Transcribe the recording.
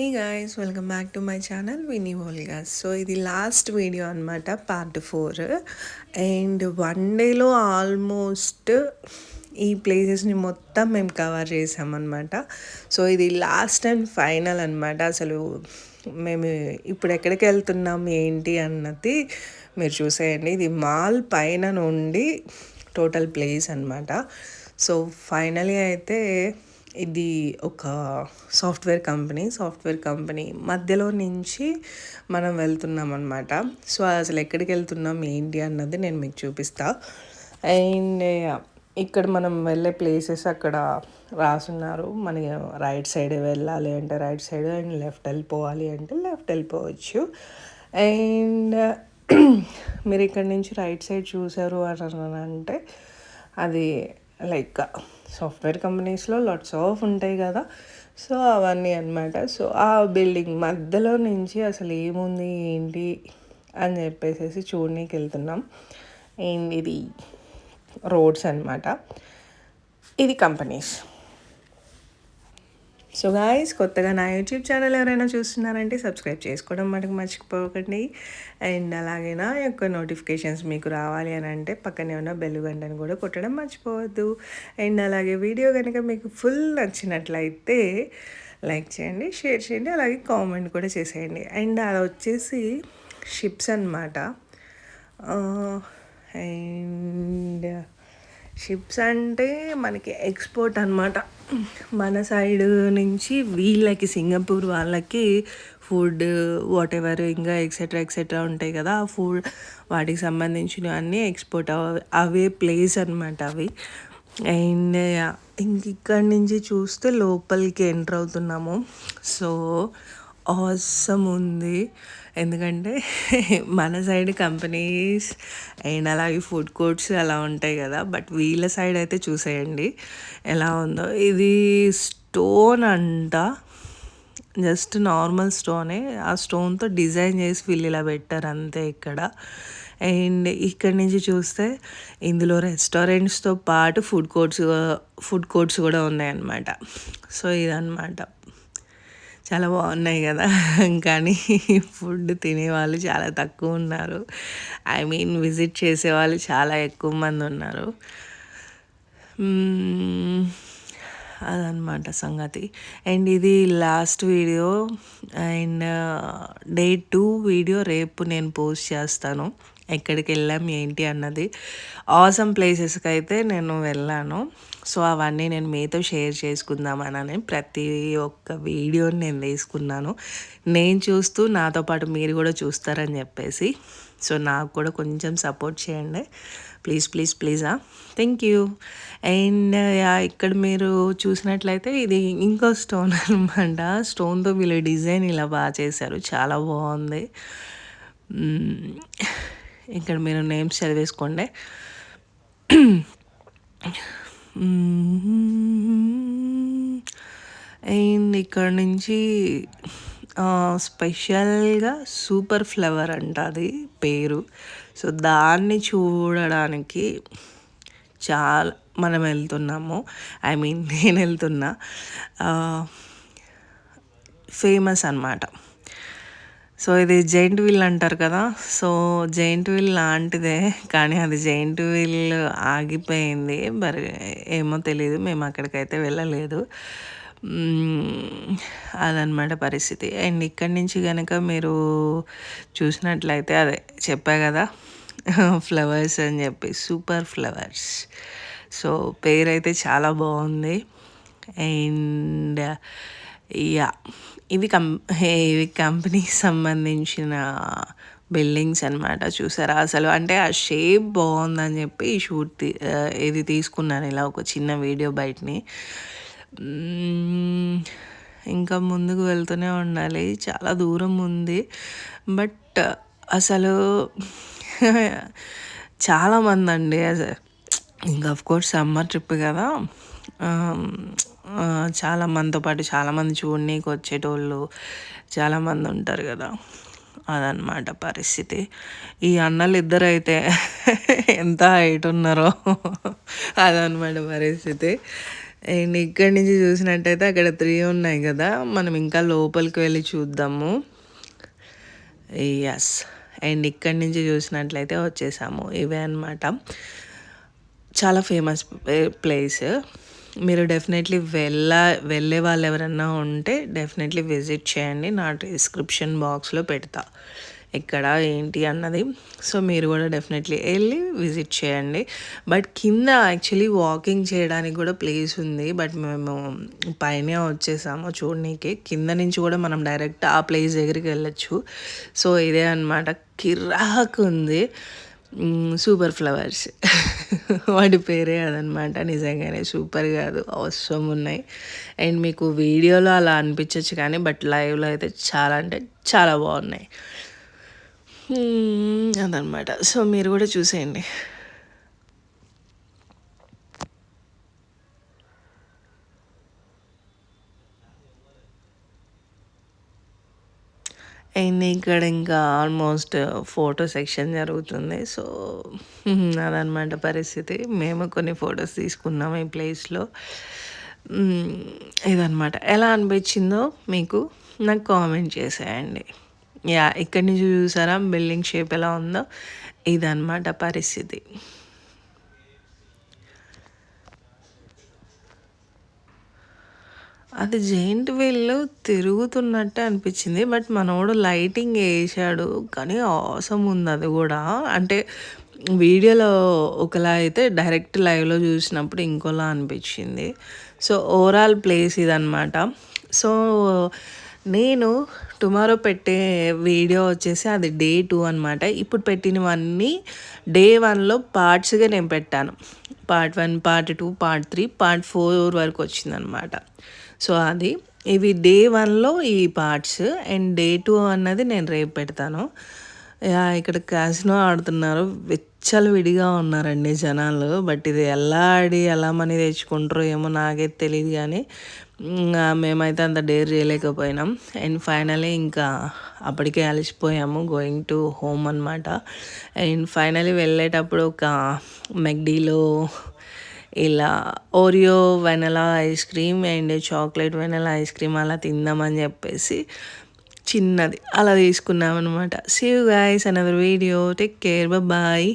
Hey guys welcome back to my channel Vini vlogs so ఇది last video అనమాట part four and one డేలో almost ఈ ప్లేసెస్ని మొత్తం మేము కవర్ చేసామన్నమాట సో ఇది లాస్ట్ అండ్ ఫైనల్ అనమాట అసలు మేము ఇప్పుడు ఎక్కడికి వెళ్తున్నాం ఏంటి అన్నది మీరు చూసేయండి. ఇది మాల్ పైన నుండి టోటల్ ప్లేస్ అనమాట సో ఫైనలీ అయితే ఇది ఒక సాఫ్ట్వేర్ కంపెనీ సాఫ్ట్వేర్ కంపెనీ మధ్యలో నుంచి మనం వెళ్తున్నాం అనమాట సో అసలు ఎక్కడికి వెళ్తున్నాం ఏంటి అన్నది నేను మీకు చూపిస్తా. అండ్ ఇక్కడ మనం వెళ్ళే ప్లేసెస్ అక్కడ రాసున్నారు. మన రైట్ సైడ్ వెళ్ళాలి అంటే రైట్ సైడ్ అండ్ లెఫ్ట్ వెళ్ళిపోవాలి అంటే లెఫ్ట్ వెళ్ళిపోవచ్చు. అండ్ మీరు ఇక్కడ నుంచి రైట్ సైడ్ చూసారు అని అంటే అది లైక్ సాఫ్ట్వేర్ కంపెనీస్లో లాట్స్ ఆఫ్ ఉంటాయి కదా. సో అవన్నీ అనమాట సో ఆ బిల్డింగ్ మధ్యలో నుంచి అసలు ఏముంది ఏంటి అని చెప్పేసి చూడనీకి వెళ్తున్నాం. అండ్ ఇది రోడ్స్ అనమాట ఇది కంపెనీస్. సో గాయస్ కొత్తగా నా యూట్యూబ్ ఛానల్ ఎవరైనా చూస్తున్నారంటే సబ్స్క్రైబ్ చేసుకోవడం మటుకు మర్చిపోకండి. అండ్ అలాగే నా యొక్క నోటిఫికేషన్స్ మీకు రావాలి అని అంటే పక్కనే ఉన్న బెల్ గంటను కూడా కొట్టడం మర్చిపోవద్దు. అండ్ అలాగే వీడియో కనుక మీకు ఫుల్ నచ్చినట్లయితే లైక్ చేయండి షేర్ చేయండి అలాగే కామెంట్ కూడా చేసేయండి. అండ్ అది వచ్చేసి షిప్స్ అనమాట అండ్ షిప్స్ అంటే మనకి ఎక్స్పోర్ట్ అనమాట మన సైడ్ నుంచి వీళ్ళకి సింగపూర్ వాళ్ళకి ఫుడ్ వాట్ ఎవర్ ఇంకా ఎక్సెట్రా ఎక్సెట్రా ఉంటాయి కదా. ఆ ఫుడ్ వాటికి సంబంధించినవి అన్నీ ఎక్స్పోర్ట్ అవే ప్లేస్ అనమాట అవి. అండ్ ఇంక ఇక్కడి నుంచి చూస్తే లోపలికి ఎంటర్ అవుతున్నాము. సో ఆసమ్ ఉంది. ఎందుకంటే మన సైడ్ కంపెనీస్ అండ్ అలాగే ఫుడ్ కోర్ట్స్ అలా ఉంటాయి కదా బట్ వీళ్ళ సైడ్ అయితే చూసేయండి. ఎలా ఉందో ఇది స్టోన్ అంట. జస్ట్ నార్మల్ స్టోనే. ఆ స్టోన్తో డిజైన్ చేసి వీళ్ళు ఇలా పెట్టారు అంతే ఇక్కడ. అండ్ ఇక్కడి నుంచి చూస్తే ఇందులో రెస్టారెంట్స్తో పాటు ఫుడ్ కోర్ట్స్ ఫుడ్ కోర్ట్స్ కూడా ఉన్నాయన్నమాట. సో ఇదన్నమాట. చాలా బాగున్నాయి కదా. కానీ ఫుడ్ తినేవాళ్ళు చాలా తక్కువ ఉన్నారు. ఐ మీన్ విజిట్ చేసేవాళ్ళు చాలా ఎక్కువ మంది ఉన్నారు. అదనమాట సంగతి. అండ్ ఇది last video. And day two video రేపు నేను పోస్ట్ చేస్తాను. ఎక్కడికి వెళ్ళాం ఏంటి అన్నది ఆసమ్ ప్లేసెస్కి అయితే నేను వెళ్ళాను. సో అవన్నీ నేను మీతో షేర్ చేసుకుందామనని ప్రతి ఒక్క వీడియోని నేను తీసుకున్నాను. నేను చూస్తూ నాతో పాటు మీరు కూడా చూస్తారని చెప్పేసి. సో నాకు కూడా కొంచెం సపోర్ట్ చేయండి. ప్లీజ్ ప్లీజ్ ప్లీజా థ్యాంక్ యూ అండ్ ఇక్కడ మీరు చూసినట్లయితే ఇది ఇంకో స్టోన్ అనమాట స్టోన్తో వీళ్ళు డిజైన్ ఇలా బాగా చేశారు. చాలా బాగుంది. ఇక్కడ మీరు నేమ్స్ చదివేసుకోండి. అండ్ ఇక్కడ నుంచి స్పెషల్గా సూపర్ ఫ్లవర్ అంట అది పేరు. సో దాన్ని చూడడానికి చాలా మనం వెళ్తున్నాము. ఐ మీన్ నేను వెళ్తున్నా. ఫేమస్ అనమాట సో ఇది జైంట్ వీల్ అంటారు కదా. సో జైంట్ వీల్ లాంటిదే కానీ అది జైంట్ వీల్ ఆగిపోయింది. మరి ఏమో తెలియదు మేము అక్కడికైతే వెళ్ళలేదు. అదనమాట పరిస్థితి. అండ్ ఇక్కడి నుంచి కనుక మీరు చూసినట్లయితే అదే చెప్పా కదా ఫ్లవర్స్ అని చెప్పి సూపర్ ఫ్లవర్స్. సో పేరైతే చాలా బాగుంది. అండ్ యా ఇవి కం ఇవి కంపెనీకి సంబంధించిన బిల్డింగ్స్ అనమాట చూసారా? అసలు అంటే ఆ షేప్ బాగుందని చెప్పి ఈ షూట్ ఇది తీసుకున్నాను ఇలా ఒక చిన్న వీడియో బయటని. ఇంకా ముందుకు వెళ్తూనే ఉండాలి. చాలా దూరం ఉంది. బట్ అసలు చాలామంది అండి. ఇంకా కోర్స్ సమ్మర్ ట్రిప్ కదా. చాలా మందితో పాటు చాలామంది చూడనీకి వచ్చేటోళ్ళు చాలామంది ఉంటారు కదా. అదనమాట పరిస్థితి. ఈ అన్నలు ఇద్దరు అయితే ఎంత హైట్ ఉన్నారో అదనమాట పరిస్థితి. అండ్ ఇక్కడి నుంచి చూసినట్టయితే అక్కడ త్రీ ఉన్నాయి కదా. మనం ఇంకా లోపలికి వెళ్ళి చూద్దాము. ఎస్ అండ్ ఇక్కడి నుంచి చూసినట్లయితే వచ్చేసాము. ఇవే అనమాట చాలా ఫేమస్ ప్లేస్. మీరు డెఫినెట్లీ వెళ్ళ వెళ్ళే వాళ్ళు ఎవరన్నా ఉంటే డెఫినెట్లీ విజిట్ చేయండి. నా డిస్క్రిప్షన్ బాక్స్లో పెడతా. ఎక్కడ ఏంటి అన్నది. సో మీరు కూడా డెఫినెట్లీ వెళ్ళి విజిట్ చేయండి. బట్ కింద యాక్చువల్లీ వాకింగ్ చేయడానికి కూడా ప్లేస్ ఉంది. బట్ మేము పైనే వచ్చేసాము చూడనీకి. కింద నుంచి కూడా మనం డైరెక్ట్ ఆ ప్లేస్ దగ్గరికి వెళ్ళొచ్చు. సో ఇదే అనమాట కిరాక్ ఉంది. Super flowers. వాటి పేరే అదనమాట. నిజంగానే సూపర్ కాదు. అవసరం ఉన్నాయి. అండ్ మీకు వీడియోలో అలా అనిపించవచ్చు కానీ బట్ లైవ్లో అయితే చాలా అంటే చాలా బాగున్నాయి. అదనమాట. సో మీరు కూడా చూసేయండి. అండ్ ఇక్కడ ఇంకా ఆల్మోస్ట్ ఫోటో సెక్షన్ జరుగుతుంది. సో అదనమాట పరిస్థితి. మేము కొన్ని ఫొటోస్ తీసుకున్నాము ఈ ప్లేస్లో. ఇదనమాట ఎలా అనిపించిందో మీకు నాకు కామెంట్ చేసేయండి. యా ఇక్కడి నుంచి చూసారా? బిల్డింగ్ షేప్ ఎలా ఉందో? ఇదనమాట పరిస్థితి. అది జెయింట్ వీల్ తిరుగుతున్నట్టే అనిపించింది. బట్ మనోడు లైటింగ్ వేసాడు కానీ అవసరం ఉంది అది కూడా. అంటే వీడియోలో ఒకలా అయితే డైరెక్ట్ లైవ్లో చూసినప్పుడు ఇంకోలా అనిపించింది. సో ఓవరాల్ ప్లేస్ ఇదనమాట సో నేను టుమారో పెట్టే వీడియో వచ్చేసి అది డే టూ అనమాట ఇప్పుడు పెట్టినవన్నీ డే వన్లో పార్ట్స్గా నేను పెట్టాను. Part one part two part three part four వరకు వచ్చిందనమాట సో అది ఇవి డే వన్లో ఈ పార్ట్స్ అండ్ డే టూ అన్నది నేను రేపు పెడతాను. ఇక్కడ క్యాసినో ఆడుతున్నారు వెచ్చలు విడిగా ఉన్నారండి జనాలు బట్ ఇది ఎలా ఆడి ఎలా మనీ తెచ్చుకుంటారో ఏమో నాకైతే తెలియదు కానీ మేమైతే అంత డేర్ చేయలేకపోయినాం. అండ్ ఫైనలీ ఇంకా అప్పటికే అలసిపోయాము గోయింగ్ టు హోమ్ అనమాట అండ్ ఫైనలీ వెళ్ళేటప్పుడు ఒక మెగ్డీలో ఇలా Oreo vanilla ice cream and chocolate vanilla ice cream అలా తిందామని చెప్పేసి చిన్నది. అలా తీసుకున్నాం అనమాట see guys another video take care bye